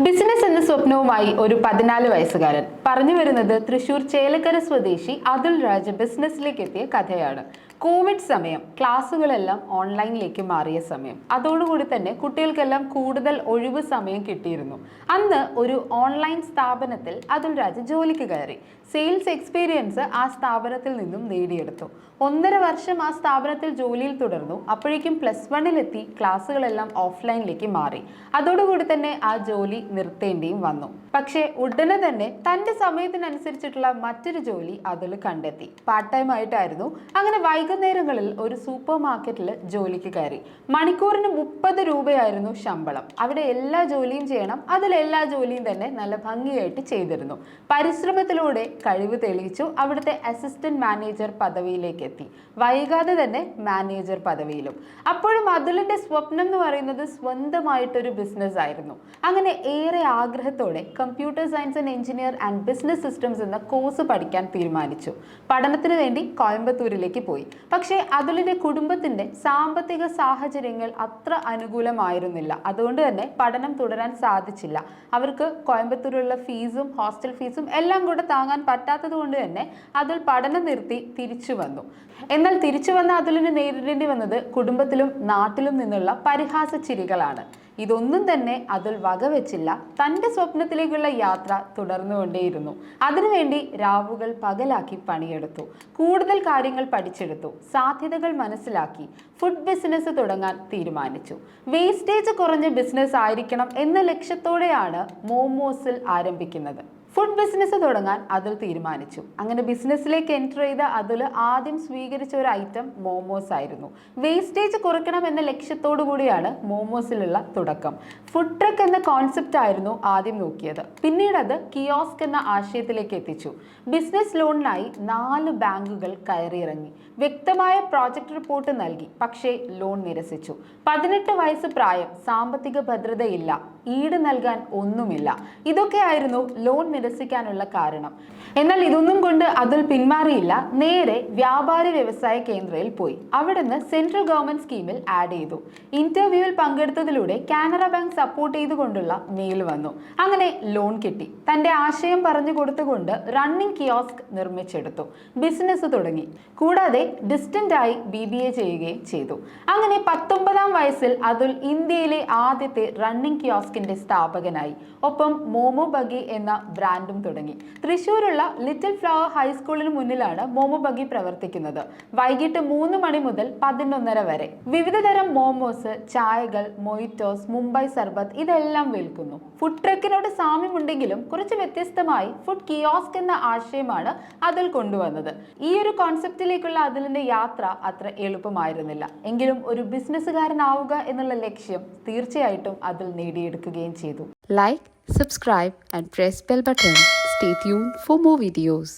Business എന്ന സ്വപ്നവുമായി ഒരു പതിനാല് വയസ്സുകാരൻ. പറഞ്ഞു വരുന്നത് തൃശൂർ ചേലക്കര സ്വദേശി അതുൽ രാജ് ബിസിനസ്സിലേക്ക് എത്തിയ കഥയാണ്. കോവിഡ് സമയം ക്ലാസ്സുകളെല്ലാം ഓൺലൈനിലേക്ക് മാറിയ സമയം. അതോടുകൂടി തന്നെ കുട്ടികൾക്കെല്ലാം കൂടുതൽ ഒഴിവ് സമയം കിട്ടിയിരുന്നു. അന്ന് ഒരു ഓൺലൈൻ സ്ഥാപനത്തിൽ അതുൽ രാജ് ജോലിക്ക് കയറി. സെയിൽസ് എക്സ്പീരിയൻസ് ആ സ്ഥാപനത്തിൽ നിന്നും നേടിയെടുത്തു. ഒന്നര വർഷം ആ സ്ഥാപനത്തിൽ ജോലിയിൽ തുടർന്നു. അപ്പോഴേക്കും പ്ലസ് വണ്ണിലെത്തി ക്ലാസ്സുകളെല്ലാം ഓഫ്ലൈനിലേക്ക് മാറി. അതോടുകൂടി തന്നെ ആ ജോലി നിർത്തേണ്ടിയും വന്നു. പക്ഷേ ഉടനെ തന്നെ തന്റെ സമയത്തിനനുസരിച്ചിട്ടുള്ള മറ്റൊരു ജോലി അതിൽ കണ്ടെത്തി. പാർട്ട് ടൈം ആയിട്ടായിരുന്നു അങ്ങനെ വൈകുന്നേരങ്ങളിൽ ഒരു സൂപ്പർ മാർക്കറ്റിൽ ജോലിക്ക് കയറി. മണിക്കൂറിന് മുപ്പത് രൂപയായിരുന്നു ശമ്പളം. അവിടെ എല്ലാ ജോലിയും ചെയ്യണം. അതിൽ എല്ലാ ജോലിയും തന്നെ നല്ല ഭംഗിയായിട്ട് ചെയ്തിരുന്നു. പരിശ്രമത്തിലൂടെ കഴിവ് തെളിയിച്ചു. അവിടുത്തെ അസിസ്റ്റന്റ് മാനേജർ പദവിയിലേക്ക് എത്തി. വൈകാതെ തന്നെ മാനേജർ പദവിയിലും. അപ്പോഴും അതുലിന്റെ സ്വപ്നം എന്ന് പറയുന്നത് സ്വന്തമായിട്ടൊരു ബിസിനസ് ആയിരുന്നു അങ്ങനെ ഏറെ ആഗ്രഹത്തോടെ computer science and engineer and business systems എന്ന കോഴ്സ് പഠിക്കാൻ തീരുമാനിച്ചു. പഠനത്തിന് വേണ്ടി കോയമ്പത്തൂരിലേക്ക് പോയി. പക്ഷേ അതുലിന്റെ കുടുംബത്തിന്റെ സാമ്പത്തിക സാഹചര്യങ്ങൾ അത്ര അനുകൂലമായിരുന്നില്ല. അതുകൊണ്ട് തന്നെ പഠനം തുടരാൻ സാധിച്ചില്ല. അവർക്ക് കോയമ്പത്തൂരിലുള്ള ഫീസും ഹോസ്റ്റൽ ഫീസും എല്ലാം കൂടെ താങ്ങാൻ പറ്റാത്തത് കൊണ്ട് തന്നെ അതിൽ പഠനം നിർത്തി തിരിച്ചു വന്നു. എന്നാൽ തിരിച്ചു വന്ന അതുലിന് നേരിടേണ്ടി വന്നത് കുടുംബത്തിലും നാട്ടിലും നിന്നുള്ള പരിഹാസ ചിരികളാണ്. ഇതൊന്നും തന്നെ അതിൽ വകവെച്ചില്ല. തന്റെ സ്വപ്നത്തിലേക്കുള്ള യാത്ര തുടർന്നുകൊണ്ടേയിരുന്നു. അതിനുവേണ്ടി രാവുകൾ പകലാക്കി പണിയെടുത്തു. കൂടുതൽ കാര്യങ്ങൾ പഠിച്ചെടുത്തു. സാധ്യതകൾ മനസ്സിലാക്കി. ഫുഡ് ബിസിനസ് തുടങ്ങാൻ തീരുമാനിച്ചു. വേസ്റ്റേജ് കുറഞ്ഞ ബിസിനസ് ആയിരിക്കണം എന്ന ലക്ഷ്യത്തോടെയാണ് മോമോസിൽ ആരംഭിക്കുന്നത്. ഫുഡ് ബിസിനസ് തുടങ്ങാൻ അതിൽ തീരുമാനിച്ചു. അങ്ങനെ ബിസിനസ്സിലേക്ക് എന്റർ ചെയ്ത അതിൽ ആദ്യം സ്വീകരിച്ച ഒരു ഐറ്റം മോമോസ് ആയിരുന്നു. വേസ്റ്റേജ് കുറയ്ക്കണം എന്ന ലക്ഷ്യത്തോടു കൂടിയാണ് മോമോസിലുള്ള തുടക്കം. ഫുഡ് ട്രക്ക് എന്ന കോൺസെപ്റ്റ് ആയിരുന്നു ആദ്യം നോക്കിയത്. പിന്നീട് അത് കിയോസ്ക് എന്ന ആശയത്തിലേക്ക് എത്തിച്ചു. ബിസിനസ് ലോണിനായി നാല് ബാങ്കുകൾ കയറിയിറങ്ങി. വ്യക്തമായ പ്രോജക്റ്റ് റിപ്പോർട്ട് നൽകി. പക്ഷേ ലോൺ നിരസിച്ചു. പതിനെട്ട് വയസ്സ് പ്രായം സാമ്പത്തിക ഭദ്രതയില്ല. ഈട് നൽകാൻ ഒന്നുമില്ല. ഇതൊക്കെയായിരുന്നു ലോൺ നിരസിക്കാനുള്ള കാരണം. എന്നാൽ ഇതൊന്നും കൊണ്ട് അതിൽ പിന്മാറിയില്ല. നേരെ വ്യാപാരി വ്യവസായ കേന്ദ്രയിൽ പോയി. അവിടുന്ന് സെൻട്രൽ ഗവൺമെന്റ് സ്കീമിൽ ആഡ് ചെയ്തു. ഇന്റർവ്യൂവിൽ പങ്കെടുത്തതിലൂടെ കാനറ ബാങ്ക് സപ്പോർട്ട് ചെയ്തുകൊണ്ടുള്ള മെയിൽ വന്നു. അങ്ങനെ ലോൺ കിട്ടി. തന്റെ ആശയം പറഞ്ഞു കൊടുത്തുകൊണ്ട് റണ്ണിംഗ് കിയോസ്ക് നിർമ്മിച്ചെടുത്തു. ബിസിനസ് തുടങ്ങി. കൂടാതെ ഡിസ്റ്റന്റ് ആയി ബി ബി എ ചെയ്യുകയും ചെയ്തു. അങ്ങനെ പത്തൊമ്പതാം വയസ്സിൽ അതുൽ ഇന്ത്യയിലെ ആദ്യത്തെ റണ്ണിംഗ് കിയോസ്കിന്റെ സ്ഥാപകനായി. ഒപ്പം മോമോ ബഗി എന്ന ബ്രാൻഡും തുടങ്ങി. തൃശ്ശൂരുള്ള ലിറ്റിൽ ഫ്ലവർ ഹൈസ്കൂളിന് മുന്നിലാണ് മോമോ ബഗി പ്രവർത്തിക്കുന്നത്. വൈകിട്ട് മൂന്ന് മണി മുതൽ പതിനൊന്നര വരെ. വിവിധ തരം മോമോസ് ചായകൾ മൊയ്റ്റോസ് മുംബൈ സർബത്ത് ഇതെല്ലാം വിൽക്കുന്നു. ഫുഡ് ട്രക്കിനോട് സാമ്യമുണ്ടെങ്കിലും കുറച്ച് വ്യത്യസ്തമായി ഫുഡ് കിയോസ്ക് എന്ന ആശയമാണ് അതിൽ കൊണ്ടുവന്നത്. ഈ ഒരു കോൺസെപ്റ്റിലേക്കുള്ള അതിലിന്റെ യാത്ര അത്ര എളുപ്പമായിരുന്നില്ല. എങ്കിലും ഒരു ബിസിനസ്സുകാരനാവുക എന്നുള്ള ലക്ഷ്യം തീർച്ചയായിട്ടും അതിൽ നേടിയെടുക്കുകയും ചെയ്തു like subscribe and press bell button. Stay tuned for more videos.